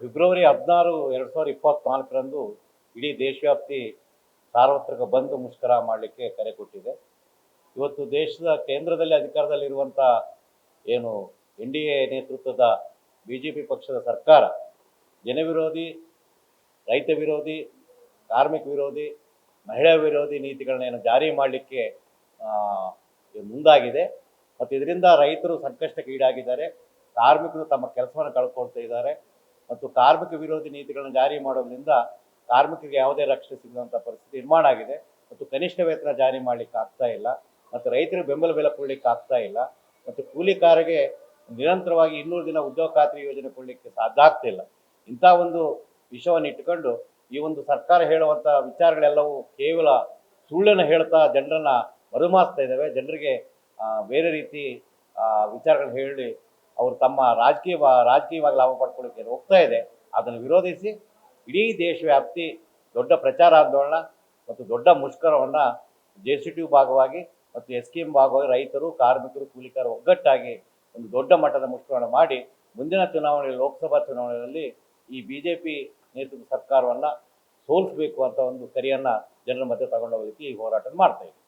February ಹದಿನಾರು ಎರಡು ಸಾವಿರದ ಇಪ್ಪತ್ನಾಲ್ಕರಂದು ಇಡೀ ದೇಶವ್ಯಾಪ್ತಿ ಸಾರ್ವತ್ರಿಕ ಬಂದ್ ಮುಷ್ಕರ ಮಾಡಲಿಕ್ಕೆ ಕರೆ ಕೊಟ್ಟಿದೆ. ಇವತ್ತು ದೇಶದ ಕೇಂದ್ರದಲ್ಲಿ ಅಧಿಕಾರದಲ್ಲಿರುವಂಥ ಏನು ಎನ್ ಡಿ ಎ ನೇತೃತ್ವದ ಬಿ ಜೆ ಪಿ ಪಕ್ಷದ ಸರ್ಕಾರ ಜನವಿರೋಧಿ ರೈತ ವಿರೋಧಿ, ಕಾರ್ಮಿಕ ವಿರೋಧಿ, ಮಹಿಳಾ ವಿರೋಧಿ ನೀತಿಗಳನ್ನ ಏನು ಜಾರಿ ಮಾಡಲಿಕ್ಕೆ ಮುಂದಾಗಿದೆ. ಮತ್ತು ಇದರಿಂದ ರೈತರು ಸಂಕಷ್ಟಕ್ಕೆ ಈಡಾಗಿದ್ದಾರೆ. ಕಾರ್ಮಿಕರು ತಮ್ಮ ಕೆಲಸವನ್ನು ಕಳ್ಕೊಳ್ತಾ ಇದ್ದಾರೆ. ಮತ್ತು ಕಾರ್ಮಿಕ ವಿರೋಧಿ ನೀತಿಗಳನ್ನು ಜಾರಿ ಮಾಡೋದ್ರಿಂದ ಕಾರ್ಮಿಕರಿಗೆ ಯಾವುದೇ ರಕ್ಷಣೆ ಸಿಗದಂಥ ಪರಿಸ್ಥಿತಿ ನಿರ್ಮಾಣ ಆಗಿದೆ. ಮತ್ತು ಕನಿಷ್ಠ ವೇತನ ಜಾರಿ ಮಾಡಲಿಕ್ಕೆ ಆಗ್ತಾ ಇಲ್ಲ. ಮತ್ತು ರೈತರಿಗೆ ಬೆಂಬಲ ಬೆಲೆ ಕೊಡಲಿಕ್ಕೆ ಆಗ್ತಾ ಇಲ್ಲ. ಮತ್ತು ಕೂಲಿಕಾರರಿಗೆ ನಿರಂತರವಾಗಿ ಇನ್ನೂರು ದಿನ ಉದ್ಯೋಗ ಖಾತ್ರಿ ಯೋಜನೆ ಕೊಡಲಿಕ್ಕೆ ಸಾಧ್ಯ ಆಗ್ತಿಲ್ಲ ಇಂಥ ಒಂದು ವಿಷಯವನ್ನು ಇಟ್ಟುಕೊಂಡು ಈ ಒಂದು ಸರ್ಕಾರ ಹೇಳುವಂಥ ವಿಚಾರಗಳೆಲ್ಲವೂ ಕೇವಲ ಸುಳ್ಳನ್ನು ಹೇಳ್ತಾ ಜನರನ್ನ ಮರುಮಾಸ್ತಾ ಇದ್ದಾವೆ. ಜನರಿಗೆ ಬೇರೆ ರೀತಿ ವಿಚಾರಗಳನ್ನ ಹೇಳಿ ಅವರು ತಮ್ಮ ರಾಜಕೀಯ ರಾಜಕೀಯವಾಗಿ ಲಾಭ ಪಡ್ಕೊಳ್ಳಿಕ್ಕೆ ಹೋಗ್ತಾ ಇದೆ. ಅದನ್ನು ವಿರೋಧಿಸಿ ಇಡೀ ದೇಶವ್ಯಾಪ್ತಿ ದೊಡ್ಡ ಪ್ರಚಾರ ಆಂದೋಲನ ಮತ್ತು ದೊಡ್ಡ ಮುಷ್ಕರವನ್ನು ಜೆ ಸಿ ಟಿ ಭಾಗವಾಗಿ ಮತ್ತು ಎಸ್ ಕೆ ಎಂ ಭಾಗವಾಗಿ ರೈತರು, ಕಾರ್ಮಿಕರು ಕೂಲಿಕರು ಒಗ್ಗಟ್ಟಾಗಿ ಒಂದು ದೊಡ್ಡ ಮಟ್ಟದ ಮುಷ್ಕರವನ್ನು ಮಾಡಿ ಮುಂದಿನ ಚುನಾವಣೆ ಲೋಕಸಭಾ ಚುನಾವಣೆಯಲ್ಲಿ ಈ ಬಿ ಜೆ ಪಿ ನೇತೃತ್ವದ ಸರ್ಕಾರವನ್ನು ಸೋಲಿಸಬೇಕು ಅಂತ ಒಂದು ಕರೆಯನ್ನು ಜನರ ಮಧ್ಯೆ ತಗೊಂಡೋಗೋದಕ್ಕೆ ಈ ಹೋರಾಟ ಮಾಡ್ತಾ ಇದ್ದೀವಿ.